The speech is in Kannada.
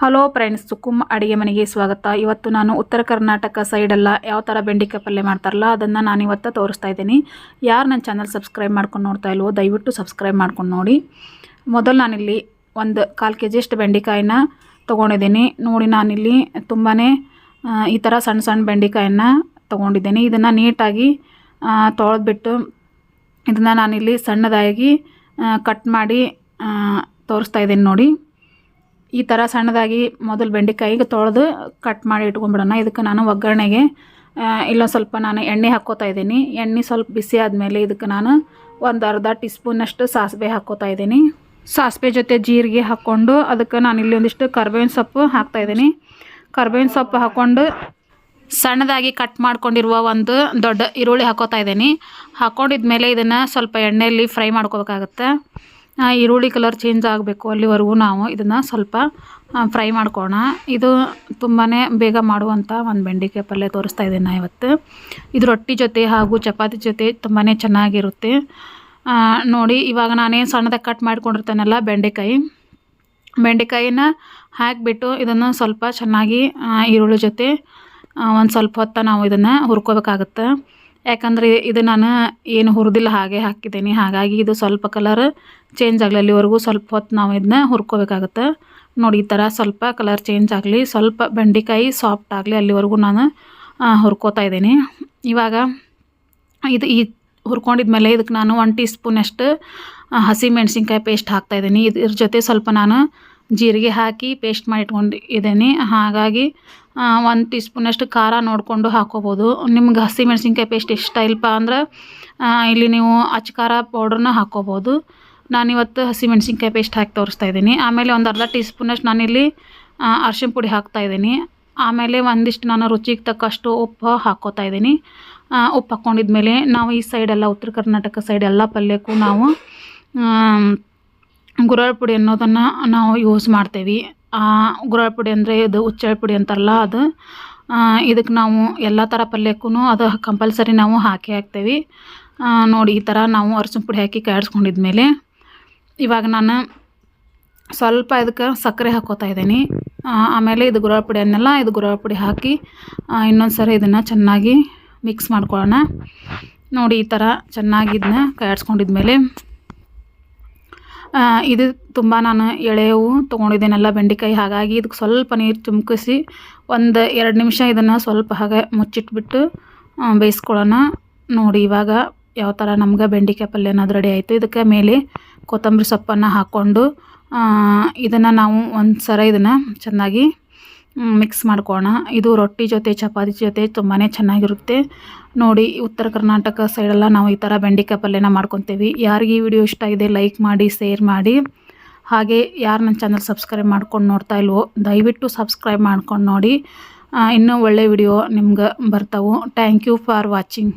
ಹಲೋ ಫ್ರೆಂಡ್ಸ್ ಸುಕುಮ್ ಅಡುಗೆ ಮನೆಗೆ ಸ್ವಾಗತ. ಇವತ್ತು ನಾನು ಉತ್ತರ ಕರ್ನಾಟಕ ಸೈಡೆಲ್ಲ ಯಾವ ಥರ ಬೆಂಡಿಕಾಯಿ ಪಲ್ಯ ಮಾಡ್ತಾರಲ್ಲ, ಅದನ್ನು ನಾನು ಇವತ್ತು ತೋರಿಸ್ತಾ ಇದ್ದೀನಿ. ಯಾರು ನನ್ನ ಚಾನಲ್ ಸಬ್ಸ್ಕ್ರೈಬ್ ಮಾಡ್ಕೊಂಡು ನೋಡ್ತಾ ಇಲ್ವೋ, ದಯವಿಟ್ಟು ಸಬ್ಸ್ಕ್ರೈಬ್ ಮಾಡ್ಕೊಂಡು ನೋಡಿ. ಮೊದಲು ನಾನಿಲ್ಲಿ ಒಂದು ಕಾಲು ಕೆ ಜಿಯಷ್ಟು ಬೆಂಡೆಕಾಯಿನ ತೊಗೊಂಡಿದ್ದೀನಿ. ನೋಡಿ ನಾನಿಲ್ಲಿ ತುಂಬಾ ಈ ಥರ ಸಣ್ಣ ಸಣ್ಣ ಬೆಂಡೆಕಾಯನ್ನು ತೊಗೊಂಡಿದ್ದೀನಿ. ಇದನ್ನು ನೀಟಾಗಿ ತೊಳೆದ್ಬಿಟ್ಟು ಇದನ್ನು ನಾನಿಲ್ಲಿ ಸಣ್ಣದಾಗಿ ಕಟ್ ಮಾಡಿ ತೋರಿಸ್ತಾ ಇದ್ದೀನಿ ನೋಡಿ. ಈ ಥರ ಸಣ್ಣದಾಗಿ ಮೊದಲು ಬೆಂಡೆಕಾಯಿಗೆ ತೊಳೆದು ಕಟ್ ಮಾಡಿ ಇಟ್ಕೊಂಡ್ಬಿಡೋಣ. ಇದಕ್ಕೆ ನಾನು ಒಗ್ಗರಣೆಗೆ ಇಲ್ಲೊಂದು ಸ್ವಲ್ಪ ನಾನು ಎಣ್ಣೆ ಹಾಕ್ಕೋತಾ ಇದ್ದೀನಿ. ಎಣ್ಣೆ ಸ್ವಲ್ಪ ಬಿಸಿ ಆದಮೇಲೆ ಇದಕ್ಕೆ ನಾನು ಒಂದು ಅರ್ಧ ಟೀ ಸ್ಪೂನಷ್ಟು ಸಾಸಿವೆ ಹಾಕ್ಕೋತಾ ಇದ್ದೀನಿ. ಸಾಸಿವೆ ಜೊತೆ ಜೀರಿಗೆ ಹಾಕ್ಕೊಂಡು ಅದಕ್ಕೆ ನಾನು ಇಲ್ಲಿ ಒಂದಿಷ್ಟು ಕರ್ಬೇವಿನ ಸೊಪ್ಪು ಹಾಕ್ತಾಯಿದ್ದೀನಿ ಕರ್ಬೇವಿನ ಸೊಪ್ಪು ಹಾಕ್ಕೊಂಡು ಸಣ್ಣದಾಗಿ ಕಟ್ ಮಾಡ್ಕೊಂಡಿರುವ ಒಂದು ದೊಡ್ಡ ಈರುಳ್ಳಿ ಹಾಕೋತಾ ಇದ್ದೀನಿ. ಹಾಕ್ಕೊಂಡಿದ್ಮೇಲೆ ಇದನ್ನು ಸ್ವಲ್ಪ ಎಣ್ಣೆಯಲ್ಲಿ ಫ್ರೈ ಮಾಡ್ಕೋಬೇಕಾಗತ್ತೆ. ಈರುಳ್ಳಿ ಕಲರ್ ಚೇಂಜ್ ಆಗಬೇಕು ಅಲ್ಲಿವರೆಗೂ ನಾವು ಇದನ್ನು ಸ್ವಲ್ಪ ಫ್ರೈ ಮಾಡ್ಕೋಣ ಇದು ತುಂಬಾ ಬೇಗ ಮಾಡುವಂಥ ಒಂದು ಬೆಂಡೆಕಾಯಿ ಪಲ್ಯ ತೋರಿಸ್ತಾ ಇದ್ದೀನಿ ಇವತ್ತು. ಇದು ರೊಟ್ಟಿ ಜೊತೆ ಹಾಗೂ ಚಪಾತಿ ಜೊತೆ ತುಂಬಾ ಚೆನ್ನಾಗಿರುತ್ತೆ. ನೋಡಿ, ಇವಾಗ ನಾನೇ ಸಣ್ಣದಾಗಿ ಕಟ್ ಮಾಡಿಕೊಂಡಿರ್ತೇನಲ್ಲ ಬೆಂಡೆಕಾಯಿ. ಬೆಂಡೆಕಾಯಿನ ಹಾಕಿಬಿಟ್ಟು ಇದನ್ನು ಸ್ವಲ್ಪ ಚೆನ್ನಾಗಿ ಈರುಳ್ಳಿ ಜೊತೆ ಒಂದು ಸ್ವಲ್ಪ ಹೊತ್ತ ನಾವು ಇದನ್ನು ಹುರ್ಕೋಬೇಕಾಗತ್ತೆ. ಯಾಕಂದರೆ ಇದು ನಾನು ಏನು ಹುರಿದಿಲ್ಲ ಹಾಗೆ ಹಾಕಿದ್ದೀನಿ. ಹಾಗಾಗಿ ಇದು ಸ್ವಲ್ಪ ಕಲರ್ ಚೇಂಜ್ ಆಗಲಿ ಅಲ್ಲಿವರೆಗೂ ಸ್ವಲ್ಪ ಹೊತ್ತು ನಾವು ಇದನ್ನ ಹುರ್ಕೋಬೇಕಾಗುತ್ತೆ. ನೋಡಿ, ಈ ಥರ ಸ್ವಲ್ಪ ಕಲರ್ ಚೇಂಜ್ ಆಗಲಿ, ಸ್ವಲ್ಪ ಬೆಂಡೆಕಾಯಿ ಸಾಫ್ಟ್ ಆಗಲಿ ಅಲ್ಲಿವರೆಗೂ ನಾನು ಹುರ್ಕೋತಾ ಇದ್ದೀನಿ. ಇವಾಗ ಇದು ಈ ಹುರ್ಕೊಂಡಿದ್ಮೇಲೆ ಇದಕ್ಕೆ ನಾನು ಒನ್ ಟೀ ಸ್ಪೂನಷ್ಟು ಹಸಿ ಮೆಣಸಿನ್ಕಾಯಿ ಪೇಸ್ಟ್ ಹಾಕ್ತಾಯಿದ್ದೀನಿ ಇದ್ರ ಜೊತೆ ಸ್ವಲ್ಪ ನಾನು ಜೀರಿಗೆ ಹಾಕಿ ಪೇಸ್ಟ್ ಮಾಡಿ ಇಟ್ಕೊಂಡಿದ್ದೀನಿ ಹಾಗಾಗಿ ಒಂದು ಟೀ ಸ್ಪೂನಷ್ಟು ಖಾರ ನೋಡಿಕೊಂಡು ಹಾಕೋಬೋದು. ನಿಮ್ಗೆ ಹಸಿ ಮೆಣಸಿನ್ಕಾಯಿ ಪೇಸ್ಟ್ ಇಷ್ಟ ಇಲ್ಲಪ್ಪ ಅಂದ್ರೆ ಇಲ್ಲಿ ನೀವು ಅಚ್ಚ ಖಾರ ಪೌಡ್ರನ್ನ ಹಾಕೋಬೋದು. ನಾನಿವತ್ತು ಹಸಿ ಮೆಣಸಿನ್ಕಾಯಿ ಪೇಸ್ಟ್ ಹಾಕಿ ತೋರಿಸ್ತಾ ಇದ್ದೀನಿ. ಆಮೇಲೆ ಒಂದು ಅರ್ಧ ಟೀ ಸ್ಪೂನಷ್ಟು ನಾನಿಲ್ಲಿ ಅರ್ಶಿಣ ಪುಡಿ ಹಾಕ್ತಾ ಇದ್ದೀನಿ. ಆಮೇಲೆ ಒಂದಿಷ್ಟು ನಾನು ರುಚಿಗೆ ತಕ್ಕಷ್ಟು ಉಪ್ಪು ಹಾಕ್ಕೋತಾ ಇದ್ದೀನಿ. ಉಪ್ಪು ಹಾಕ್ಕೊಂಡಿದ್ಮೇಲೆ ನಾವು ಈ ಸೈಡೆಲ್ಲ ಉತ್ತರ ಕರ್ನಾಟಕ ಸೈಡ್ ಎಲ್ಲ ಪಲ್ಯಕ್ಕೂ ನಾವು ಗುರಳ್ ಪುಡಿ ಅನ್ನೋದನ್ನು ನಾವು ಯೂಸ್ ಮಾಡ್ತೇವೆ. ಗುರಳ್ ಪುಡಿ ಅಂದರೆ ಇದು ಹುಚ್ಚಳ ಪುಡಿ ಅಂತಾರಲ್ಲ ಅದು. ಇದಕ್ಕೆ ನಾವು ಎಲ್ಲ ಥರ ಪಲ್ಯಕ್ಕೂ ಅದು ಕಂಪಲ್ಸರಿ ನಾವು ಹಾಕಿ ಹಾಕ್ತೇವೆ. ನೋಡಿ ಈ ಥರ ನಾವು ಅರಸಿನ ಪುಡಿ ಹಾಕಿ ಕಾಯಿಸ್ಕೊಂಡಿದ್ಮೇಲೆ ಇವಾಗ ನಾನು ಸ್ವಲ್ಪ ಇದಕ್ಕೆ ಸಕ್ಕರೆ ಹಾಕೋತಾ ಇದ್ದೀನಿ. ಆಮೇಲೆ ಇದು ಗುರಳ್ ಪುಡಿ ಅನ್ನೆಲ್ಲ, ಇದು ಗುರಳ್ ಪುಡಿ ಹಾಕಿ ಇನ್ನೊಂದು ಸರಿ ಇದನ್ನು ಚೆನ್ನಾಗಿ ಮಿಕ್ಸ್ ಮಾಡ್ಕೊಳ್ಳೋಣ. ನೋಡಿ ಈ ಥರ ಚೆನ್ನಾಗಿ ಇದನ್ನ ಕಾಯಿಸ್ಕೊಂಡಿದ್ಮೇಲೆ ಇದು ತುಂಬ ನಾನು ಎಳೆವು ತೊಗೊಂಡಿದ್ದೇನೆಲ್ಲ ಬೆಂಡೆಕಾಯಿ. ಹಾಗಾಗಿ ಇದಕ್ಕೆ ಸ್ವಲ್ಪ ನೀರು ಚುಮ್ಕಿಸಿ ಒಂದು ಎರಡು ನಿಮಿಷ ಇದನ್ನು ಸ್ವಲ್ಪ ಹಾಗೆ ಮುಚ್ಚಿಟ್ಬಿಟ್ಟು ಬೇಯಿಸ್ಕೊಳ್ಳೋಣ. ನೋಡಿ, ಇವಾಗ ಯಾವ ಥರ ನಮ್ಗೆ ಬೆಂಡೆಕಾಯಿ ಪಲ್ಯ ಅನ್ನೋದು ರೆಡಿ ಆಯಿತು. ಇದಕ್ಕೆ ಮೇಲೆ ಕೊತ್ತಂಬರಿ ಸೊಪ್ಪನ್ನು ಹಾಕ್ಕೊಂಡು ಇದನ್ನು ನಾವು ಒಂದು ಸರ ಇದನ್ನು ಚೆನ್ನಾಗಿ ಮಿಕ್ಸ್ ಮಾಡ್ಕೊಳ್ಳೋಣ ಇದು ರೊಟ್ಟಿ ಜೊತೆ, ಚಪಾತಿ ಜೊತೆ ತುಂಬಾ ಚೆನ್ನಾಗಿರುತ್ತೆ. ನೋಡಿ, ಉತ್ತರ ಕರ್ನಾಟಕ ಸೈಡೆಲ್ಲ ನಾವು ಈ ಥರ ಬೆಂಡೆಕಾಯಿ ಪಲ್ಯನ ಮಾಡ್ಕೊತೀವಿ. ಯಾರಿಗೆ ಈ ವಿಡಿಯೋ ಇಷ್ಟ ಇದೆ ಲೈಕ್ ಮಾಡಿ ಶೇರ್ ಮಾಡಿ. ಹಾಗೆ ಯಾರು ನನ್ನ ಚಾನಲ್ ಸಬ್ಸ್ಕ್ರೈಬ್ ಮಾಡ್ಕೊಂಡು ನೋಡ್ತಾ ಇಲ್ವೋ, ದಯವಿಟ್ಟು ಸಬ್ಸ್ಕ್ರೈಬ್ ಮಾಡ್ಕೊಂಡು ನೋಡಿ. ಇನ್ನೂ ಒಳ್ಳೆ ವಿಡಿಯೋ ನಿಮ್ಗೆ ಬರ್ತಾವೆ. Thank you for watching